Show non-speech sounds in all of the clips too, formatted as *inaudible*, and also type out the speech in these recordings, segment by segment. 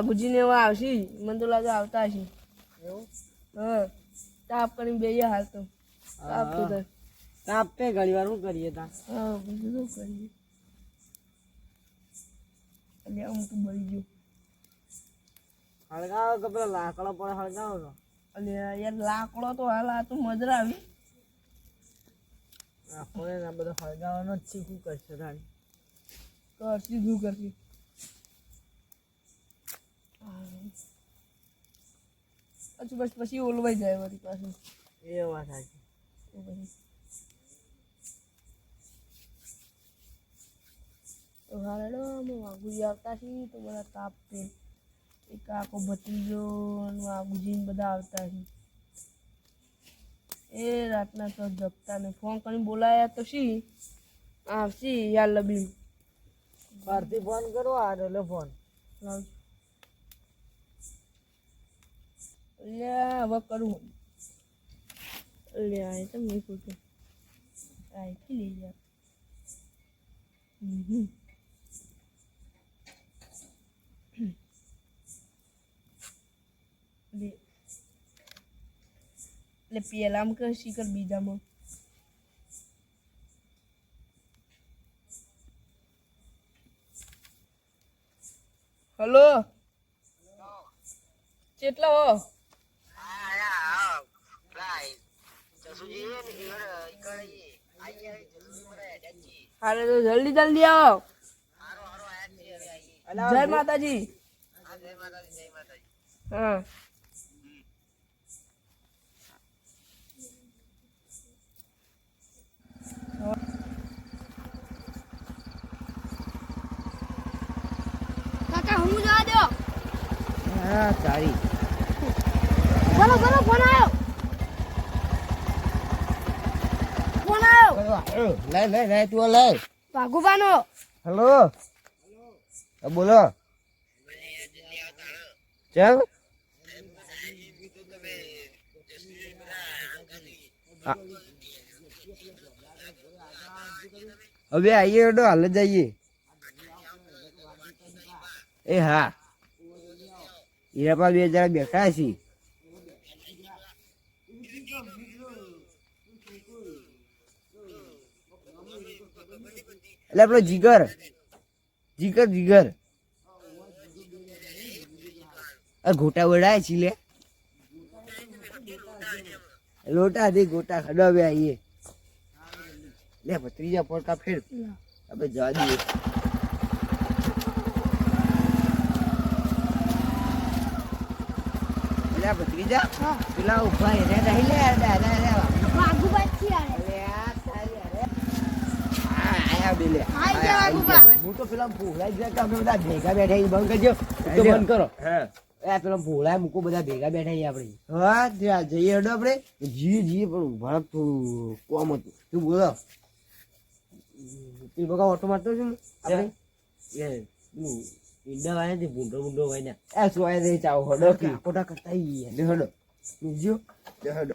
વાઘુજી ને એવા આવશે મને તો લાગે આવતા હશે. એવું? હા. તાપ કરીને બેહીએ હાલ તો તાપ તો થાય. પે ઘણી વાર શું કરીએ તા. હા બીજું શું કરીએ. એટલે હું તો મરી ગયું. હળગાવો કે પેલા લાકડો પણ હળગાવો તો? અને યાર લાકડો તો હાલ આ તો મજરા આવી. આપણે આ બધો હળગાવાનો જ શીખવું કરશે તારી કરશી શું કરશી? પછી બસ પછી ઓલવાઈ જાય વળી પાછું એ વાત સાચી. તો પછી. તો હાલો અમે વાઘુજી આવતા છીએ તો બધા તાપ છે એક આખો ભત્રીજો અને વાઘુજી ને બધા આવતા છે એ રાતના તો જપતા ને ફોન કરીને બોલાયા તો શી? આવશી યાર લબીમ. બહારથી ફોન કરો આ એટલે ફોન. લાવજો લે હવે કરું. લે આ તો મેં ફોટો આઈથી લઈ જા હમ લે. લે પેલામાં કે શીકર બીજામાં હલો? કેટલા હો? હારે તો જલ્દી જલ્દી આવો. જય માતાજી. હા. કાકા હું જવા દો હા સારી. બોલો બોલો ફોન આવ્યો ફોન આવ્યો લઈ લઈ લઈ તું લઈ. ભાગુબાનો હેલો. બોલો. ચાલ. હવે આઈએ એડો હાલ જઈએ. એ હા. હીરાપા બે જરા બેઠા છીએ એટલે પેલો જીગર જીગર જીગર ગોટા વડાય છે લે લોટા દે ગોટા ખડાવે આઈએ લે ત્રીજા પોડકા ફેર આપણે જવા દઈએ ભત્રીજા પેલા ઊભા એને રહી લે દાદા ભાગુબા થી આવે આયા બે લે આઈ ગયા આયા, વાગુબા. આઈ ગયા. હું તો પેલા ભોળાઈ ગયા કે અમે બધા ભેગા બેઠા છીએ. બંધ કરજો. તો બંધ કરો. એ પેલો ભોળા મૂકો બધા ભેગા બેઠા છીએ આપણે. હા ત્યાં જઈએ હેડો આપણે. જીએ જીએ પણ ઊભા થોડું કોમ હતું. તું બોલો. તું બગા ઓટો મારતો છું આપણે? એ ઈંડા વાય છે ભૂંડો ભૂંડો વાય ને એ સોય દે ચાવ હડો. કે પોટા કરતા ઈ હડો. નીજો હડો.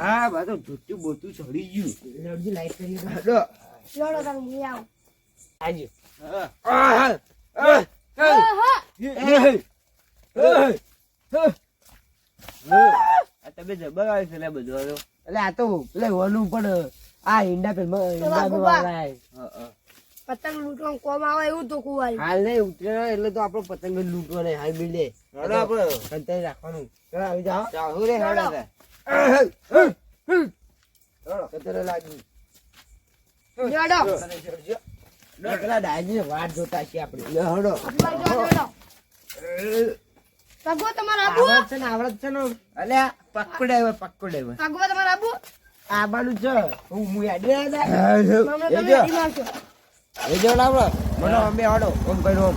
હા બા તો ધોતું બોતું ચડી ગયું. લડજી લાઈટ કરી હડો લડો તમે લઈ આવું. આજો. હા. હા હા. તમે જબર આવે છે લે બધું હાલો. એટલે આ તો પેલા ઓલું પણ આ ઈંડા પેલા. પતંગ લૂંટવાનું કોમ આવે એવું તો કુવાય. હાલ નહીં ઉતરે એટલે તો આપણો પતંગ લૂંટવો નહીં હાલ મિલે સંતાઈ રાખવાનું. આવી જાઓ. રે હેડો વાટ જોતા છીએ હડો તમારે આબુ આવડત છે ને આવડત છે. ને અલ્યા પકડાય પકડાય ભાગવા તમારે આબુ આબાનું છે. હું હું એ જો લાવડો મને અમે હડો ઓમ કર્યો ઓમ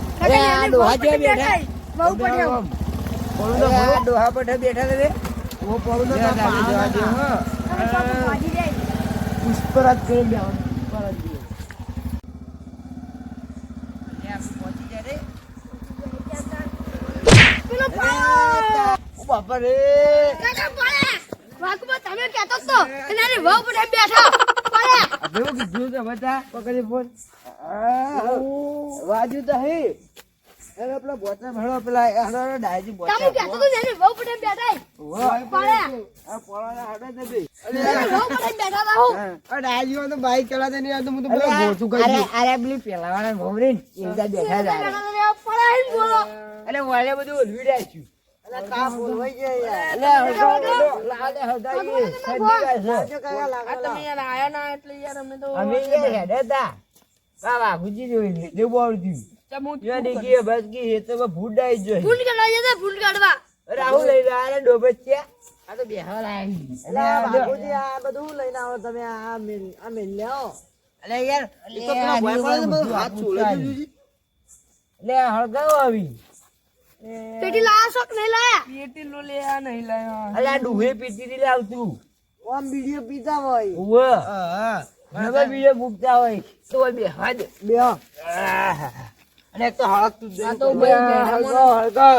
બેઠા. બહુ તો આ ડોહા પઠે બેઠા રે ઓ તો જોવા દે હા પુષ્પરાજ કરી પુષ્પરાજ બાપા રે તમે તો વહુ બેઠા કીધું બધા પકડી ફોન વાજુ તો હે એને પેલા બોચા ભણો પેલા હાડો હાડો ડાયજી બોચા તમે કહેતો તો એની વહુ પડે બેઠા ઓય, પાડ્યા. આ પોળાના હાડો જ નથી. એની વહુ પડે બેઠા હતા હું. આ તો બાઈક ચલાવતા નહીં આવતું, હું તો પેલા ભોસું કરી દઉં. અરે પેલી ને બેઠા બોલો એટલે વાલે બધું ઓલવી રાખ્યું અલા, કા બોલવાઈ ગયા યાર. કયા લાગે તમે આયા ના એટલે અમે તો અમે હેડે હતા વાઘુજી જોઈ બોલતું બસ કી એ તો ભૂડ આવી જોઈ. કાઢવા જતા ફૂંડ કાઢવા. રાહુલ લઈ રહ્યા અરે છે. આ તો બેહવા એટલે બાપુજી, આ બધું લઈને આવો તમે આ મેલ- આ મેલ લ્યાવો. એટલે યાર એ તો પેલા ભોય પાડે હાથ છોડી દીધું છે. એટલે આવી. પેટી લાયા શોખ નહીં લાયા? પેટી લો લે આ નહીં લાયા. એટલે આ ડુહે પીતી થી લાવતું. આમ બીડીઓ પીતા હોય. ઉવે. હા, હા. નવા બીજે મૂકતા હોય. તો ઓય બેહવા દે. બેહો. અને એક તો હળગતું જ આ તો ભાઈ હળગો હળગો.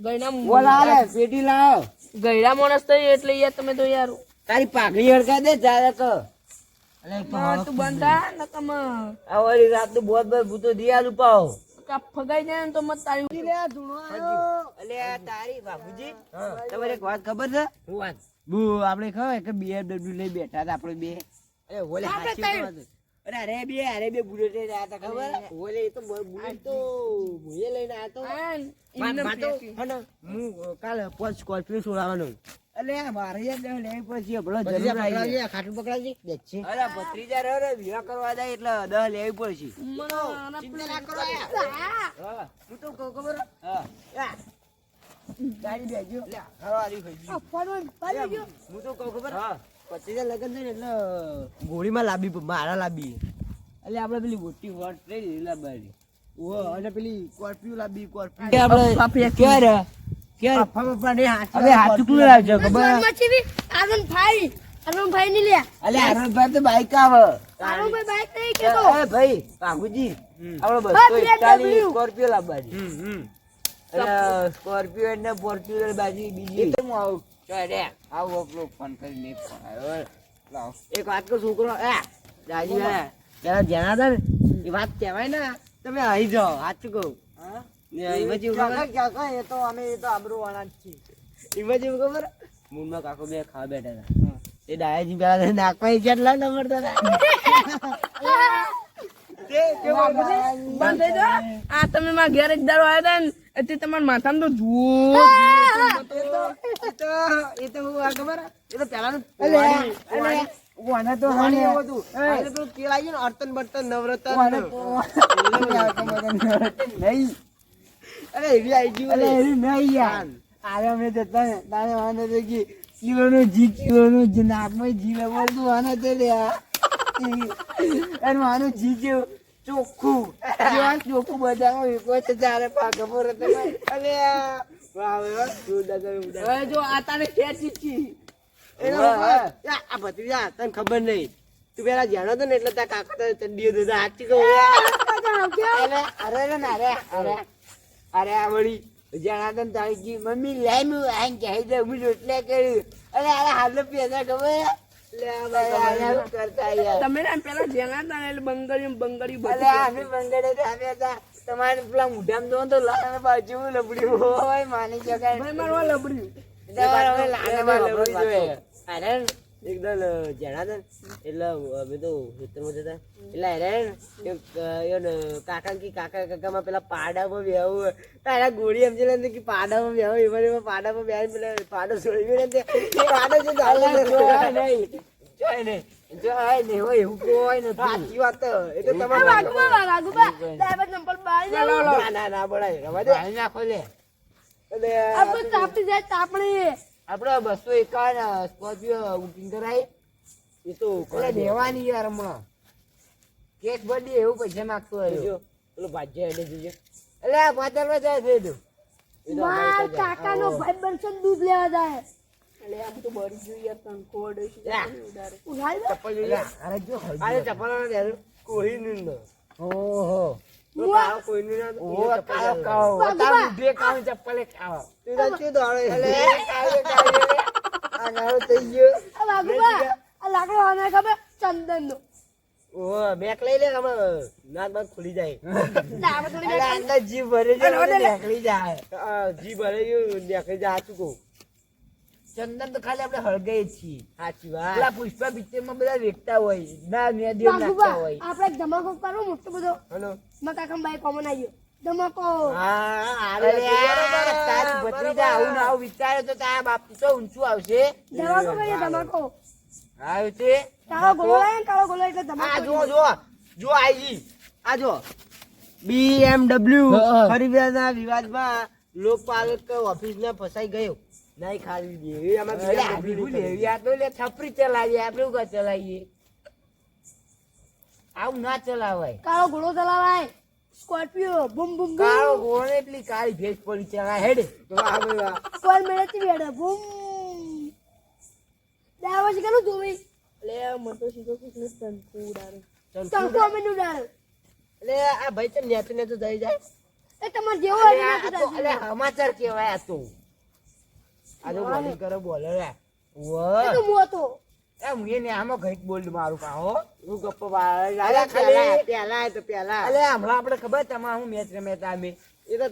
ગયડા બોલા લે પેટી લાવ. ગયડા માણસ થઈ એટલે યાર તમે તો યાર. તારી પાઘડી હળગા દે તો અલે તો તું બંધ આ રાતનું બોધ બોધ ભૂતો દિયાલું પાવ કા ફગાઈ જાય ને તો મત તારી લે, ધૂણો અલે તારી બાપુજી. તમારે એક વાત ખબર છે? હું વાત? બુ આપણે ખબર કે BMW લઈ બેઠા હતા આપણે બે. અરે ઓલે હાચી વાત. અરે અરે બે અરે બે બુલેટ લઈને આયા હતા ખબર ઓલે એ તો બુલેટ તો લઈને આયા. હે ને, હું કાલે પોચ સ્કોર્પિયો છોડાવવાનો અલે મારે યાર લેવી પડશે હમણાં જરૂર આવી ખાટું પકડાવજે. બેસ અરે ભત્રીજા રહ્યો ને વિવાહ કરવા જાય એટલે દહ લેવી પડશે ચિંતા ના કરો યાર. લાયા. હા, હું તો કહું ખબર હા. ગાડી બેસજો. લે, હારો હારી ગઈ. આ ફોન પાડી ગયો હું તો કહું ખબર હા પચીસ લગન થઈ ને એટલે ગોળીમાં લાબી મારા લાબી. એટલે આપણે પેલી મોટી વોટ લઈ લીધી લાંબાની ઓહો, અને પેલી સ્કોર્પિયો લાબી સ્કોર્પિયો. કે આપણે ક્યારે? ક્યારે? પપ્પા પપ્પાને હાથ હવે હાથ ચૂકલું લાવજો ખબર? આનંદ ભાઈ આનંદ ભાઈ ની લે અલે આનંદભાઈ તો બાઈક આવે. આનંદ ભાઈ બાઈક નહીં કેતો. એ ભાઈ બાપુજી આપણે હા, બસો એકતાલીસ BMW. હમ એટલે સ્કોર્પિયો ને ફોર્ચ્યુનર બાજી બીજી. હું આવું. અરે આવો આપણો ફોન કરી લે ફોન આવ્યો. એક વાત કહું છોકરો એ રાજી ભાઈ પેલા જ્યાં એ વાત કહેવાય ને તમે આવી જાઓ સાચું કહું. હા? પેલા તમે ઘેર એક દાડો આવ્યા હતા એટલે તમારા માથામાં તો જુઓ એ તો હું આ ખબર? એ તો તો આને તેલ આવી ને અર્તન બર્તન નવરતન. *laughs* નહીં. અરે એવી આવી ગયું. નહીં યાર. આરે અમે જતા ને, તારે વાંધો તો કે કિલોનું જી કિલોનું જ નાકમાં જીવે મળતું વાને તો લે એનું આનું જી જેવું ચોખ્ખું. જેવા ચોખ્ખું બજારમાં વેચવા છે ત્યારે પાકા પર હતા. હવે જો આ તારે ખેંચી છી આ ભત્રીજા તને ખબર નહીં. તું પેલા જાણો તો ને એટલે તારા કાકા ચંડીઓ દેતા હાચી કહું. અરે અરે ને, અરે અરે અરે. આ વળી જણાતા તને તારી મમ્મી લે આ કહી દે હું એટલે કર્યું. અરે અરે હાલ પેદા ખબર? તમે પેલા જેના હતા ને એટલે બંગડી બંગડી અમે બંગડે આવ્યા હતા. તમારે પેલા મુઢામાં જોવો તો લાને બાજુ લબડ્યું હોય માની શકાય. ભાઈ લબડ્યું. તમારે હવે લાનામાં લબડી જોઈએ. અરે એકદમ જણાતા ને એટલે અમે તો ખેતરમાં જતા. એટલે એક કાકા કી કાકા કાકામાં પેલા પાડામાં બેહવું તારા ગોળી એમ લે કે પાડામાં બેહવું એમાં એમાં પાડામાં બેહીને પેલા પાડો છોડી ને પાડો છે ચાલે નહીં. જોય નહીં. જોય નહીં હોય એવું કોઈ નથી. સાચી વાત તો. એ તો તમારે વાગુબા વાગુબા સાહેબ નંબર બાળી ના ના ના બળાય રવા દે. નાખો લે. અરે આપણે તાપી જાય તાપણી. આપડે બસો એકાવન સ્કોર્પિયો બુકિંગ કરાય. એ તો એટલે દેવાની યાર હમણાં કેસ ભરી એવું પૈસા માગતો હોય પેલો ભાજ્ય એટલે જોજો. એટલે આ પાછળમાં જાય છે તું. માર કાકાનો ભાઈ બનશે દૂધ લેવા જાય. એટલે આમ તો બળી ગયું યાર તને ખોડ હશે લા. ચપ્પલ જોઈએ અરે જો અરે ચપ્પલ ઓહો. ચંદન નો બેક લઈ લે આમાં નાક બાક ખુલી જાય. જીભ ભરે જીભ ભરે નીકળી જાય તું કહું? ચંદન તો ખાલી આપણે હળગાઈએ છીએ. સાચી વાત. પેલા પુષ્પા પિક્ચરમાં બધા વેચતા હોય. ના મેં દેવ નાખતા હોય. આપણે ધમાકો કરો મોટો બધો. હેલો. મારા ભાઈ કોમન આવ્યો ધમાકો. હા અરે તારી ભત્રીજા આવું ના આવું વિચારે તો તારા બાપ તો ઊંચું આવશે. ધમાકો કરીએ ધમાકો. આવ્યો છે. કાળો ગોળો લાગે કાળો ગોળો એટલે આ જો જો જો આઈ આ જો. BMW ફરી વિવાદમાં લોકપાલક ઓફિસને ફસાઈ ગયો. નહીં ખાલી દે એ આમાં બીજા આ ડબલું ભીખું નહીં લેવી, આ તો લે છપરી ચલાવીએ આપણે શું ચલાવીએ? આવું ના ચલાવાય. કાળો ઘોડો ચલાવાય. સ્કોર્પિયો બૂમ બૂમ કાળો ઘોડો એટલી કાળી ભેંસ પડી ચલાય હેડે. તો આ બધા કોઈ મેળેથી બેડે બૂમ. દાવા છે કેનું જોવી? લે મન તો સીધો કૃષ્ણ તંતુ ઉડાડે. તંકો અમે નું ડાળ એટલે આ ભાઈ તો નેતું નેતું જઈ જાય. એ તમારે જેવો સમાચાર કેવાય આ તો. આ તો બોલિંગ કરે બોલે રે. ઓ તો મો હતો. એ હું એને આમાં ઘઈક બોલ મારું કા હો. હું ગપ્પો વાળા પેલા- પેલા તો પેલા. અલે હમણાં આપણે ખબર તમારે હું મેચ રમ્યા હતા અમે? એ તો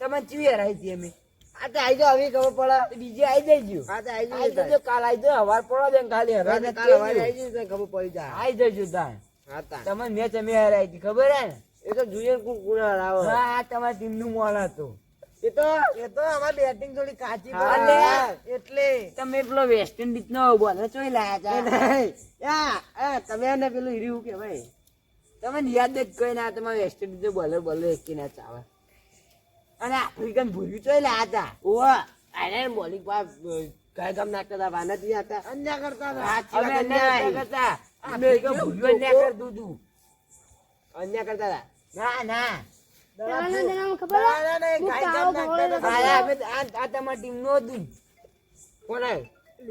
તમે ચીવી હરાઈ હતી અમે. આ તો આઈ જાઓ હવે ખબર પડે. બીજે આઈ જઈજો આ તો જજો જજો કાલ આઈ જાઓ હવાર પડો દે ને ખાલી હરાઈ કાલે ને કાલે વારે આઈ જજો ખબર પડી જાય. આઈ જજો તાણ હા તા તમે મેચ અમે હરાઈ હતી ખબર હે ને? એ તો ને કોણ કોણ હા તમારી ટીમનું મોલ હતું. એ તો એ તો અમારી બેટિંગ થોડી કાચી પડે એટલે. તમે પેલો વેસ્ટ ઇન્ડિઝ નો બોલ ચોઈ લાયા. યા, તમે એને પેલું હીરું કે ભાઈ તમને યાદ જ કઈ ના તમારે વેસ્ટ ઇન્ડિઝ બોલર બોલર એકી ના ચાવે અને આફ્રિકન ભૂલ્યું ચોઈ લાયા હતા ઓવા આને બોલિંગ પા કઈ ગામ નાખતા હતા વાના થી હતા. અન્યા કરતા હતા અમે. અન્યાય કરતા અમે ભૂલ્યું અન્ય કર કરતું હતું અન્ય કરતા હતા ના ના.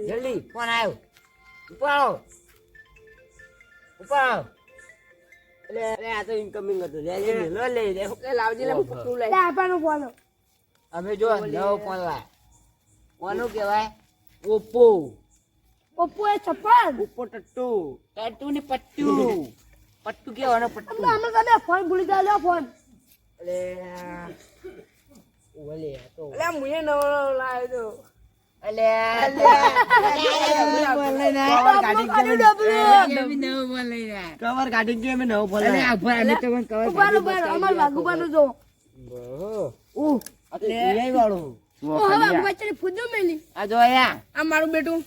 જલ્દી ફોન આવ્યો? ઉપાડો. ઉપાડો. એટલે આ તો ઇન્કમિંગ હતું. લે લે લે. લો લઈ લે. એ લાવજે લે પકડું લે. આપવાનો બોલો અમે જો નવો ફોન લાય. કોનું કહેવાય? ઓપ્પો. ઓપ્પો એ છપ્પન ઓપ્પો ટટ્ટુ. ટટ્ટુ ને પટ્ટુ. *laughs* પટ્ટુ કેવાનો પટ્ટુ. અમે અમે તમે ફોન ભૂલી ગયા ફોન કવર કાઢી ગયો મેં નવો ઉભારો, અમાર જો. ઉહ એટલે વાળું ઓ. આ જોયા આ મારું બેટું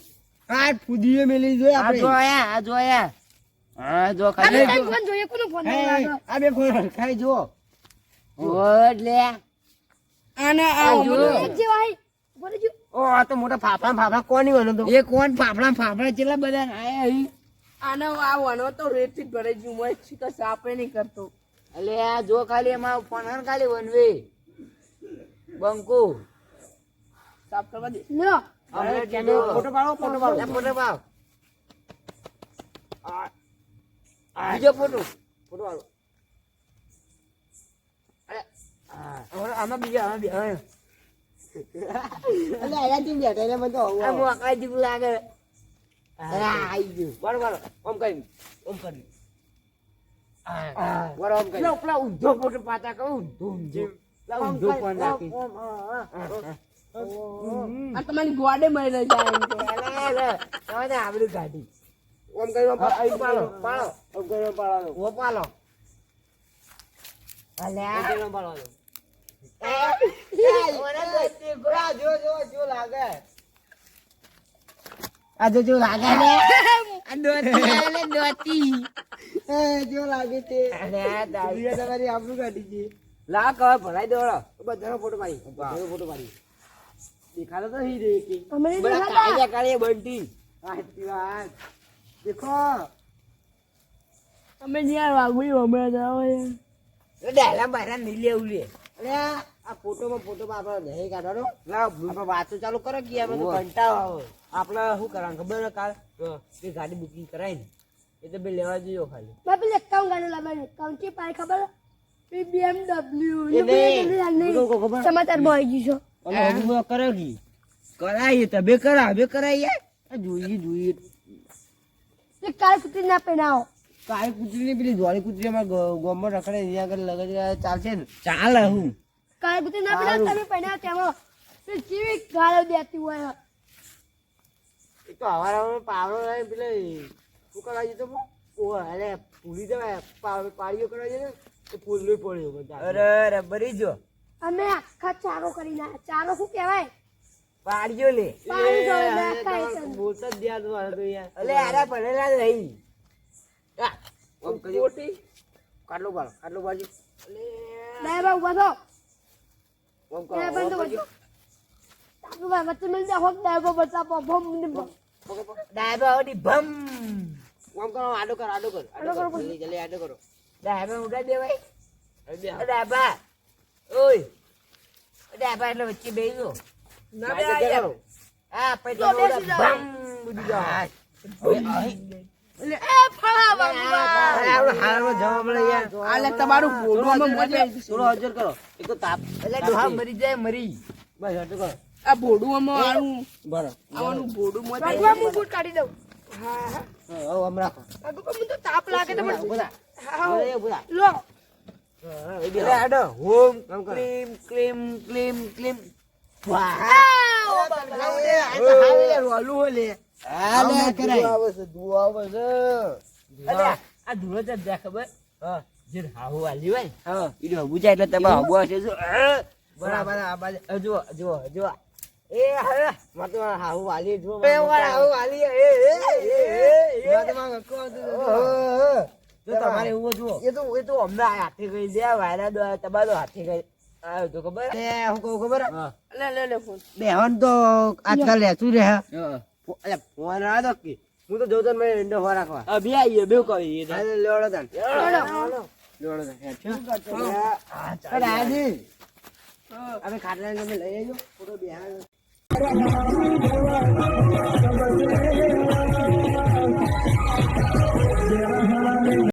આ ફૂદીએ મેલી જોયા આ જો આયા આ જોયા હા જો નવો લાગ્યો? આ બે ફોન ખાઈ જુઓ આને આ. ઓ આ તો મોટા ફાફડા ફાફડા. કોની વનો તો? એ કોણ? ફાફડા ફાફડા કેટલા બધા આયા અહીં આને આ વનો તો મોય શીખર સાપે નહીં કરતો. એટલે આ જો ખાલી એમાં ફોન ખાલી વનવે. બંકુ. સાફ કરવા દે. લ્યો. ફોટો પાડો ફોટો પાડો. ફોટો પાવ બીજો ફોટો. ફોટો પાડો હવે આમાં બીજા આમાં હવે. એટલે આયા ટીમ બેઠા એટલે મને તો આવું આ આવું. મોકા જેવું લાગે અરે આ આઈ ગયું બરો બરો ઓમ કરી ઓમ કરી આ, બરો ઓમ કરી પેલા ઊંધો ફોટો પાતા કહું ઊંધો ઊંધો ઊંધો ફોન રાખી આ તમારી ગોડે મળી જાય તમે આબરૂ કાઢી ઓમ કરી પાડો પાડો ઓમ કરી પાડો ઓ પાડો અલ્યા પાડો જો જો લાગે ને દોતી દોતી જો લાગે તે તમારી આબરૂ કાઢી છે લા કર ભણાઈ દોડો બધાનો ફોટો પાડી બધાનો ફોટો પાડી દેખાડો તો હી રે કે અમે દેખાતા. કાળિયા કાળિયા બંટી આતી વાત દેખો અમે જ્યાં વાગવી હમણાં જાઓ યાર. ડાયલા બાયલા નહીં લેવું લે અરે આ આ ફોટોમાં ફોટોમાં આપણે નહીં કાઢવાનો લાવ વાતો ચાલુ કરો કે આપણે તો કંટાળો આપણે શું કરવાનું ખબર છે કાલ? તે ગાડી બુકિંગ કરાય ને. એ તો બે લેવા જજો ખાલી. મેં પેલી એકાઉન્ટ ગાડી લાવવાની. એકાઉન્ટ ચી પાઈ ખબર? સમાચારમાં આવી ગયું છે. કરાવી કરાઈએ તબે કરા હવે કરાઈએ જોઈએ જોઈએ. તે કાલ સુધી ના પહેરાવો. કાળી કૂતરી ની પેલી ધોળી કૂતરી અમારે ગોમમાં રખડે અહીંયા આગળ લગન ચાલશે ને? ચાલે હું. કાળ ગુતી ના પેલા તમે પહેર્યા તેમાં કેવી ગાળો દેતી હોય એ તો હવારમાં પાવડો લાવી પેલે શું કરવા જતો અરે પૂરી જવાય. પાવડો પાડીઓ કરવા ને તો ફૂલ પડ્યો બધા અરે રબરી જો. અમે આખા ચારો કરી ના ચારો શું કહેવાય? પાડ્યો લે. જોડે. બોલતા જ ધ્યાન વાળો તો યાર અલે આરા ભણેલા નહીં આ, કરી કાટલો પાડો કાટલો પાડજો ડાયબા ઊભા થો. આમ કરો ડાયબા આમ તો તાપુ ભાઈ વચ્ચે મિલ જાય હોક ડાયબા બચાવો ભમ ભમ. ડાયબા ઓડી ભમ. આમ કરો આડો કર આડો કર આડો કરો. જલ્દી જલ્દી આડો કરો. ડાયબા ઉડા દેવાય. ડાયબા ઓય. ડાયબા એટલે વચ્ચે બેહી ગયો. ના બે આ. ભમ ઉડી તમારું થોડો હજર કરો. એક તો તાપ. એટલે મરી જાય મરી. બસ હજર કરો. આ ભોડુંમાં આનું બરો આવાનું ભોડું હું બૂટ કાઢી દઉં. હા હા. આમ રાખો. વાગવા પણ મને તો તાપ લાગે તો મને હા લો. એટલે હોમ. ક્લીમ ક્લીમ ક્લીમ ક્લીમ આલે કરાય. અલે આ ધૂળો જ દે ખબર હા. જે હાહુ વાલી હોય હા. ઈ તો એટલે તમે હબુ હશે જો. બરાબર આ બાજુ અ, જુઓ જુઓ જુઓ. એ હવે માં હાહુ વાલી જો એ હાહુ વાલી એ એ એ એ માં તો માં ગક્કો હતું તો. ઓહો. જો તમારે એવું જુઓ. એ તો એ તો અમને હાથે ગઈ દે વાયરા દો તમારો હાથે ગઈ આવ્યો તો ખબર? એ હું કહું ખબર? હા. લે લે લે બેહન તો આજકાલ લેતું રહે. અલે ફોન આ તો કે હું તો જોઉં તો મેં ઈંડો હો રાખવા. આ બે આઈએ બે કરી એ લેવડો લેવડો. તાન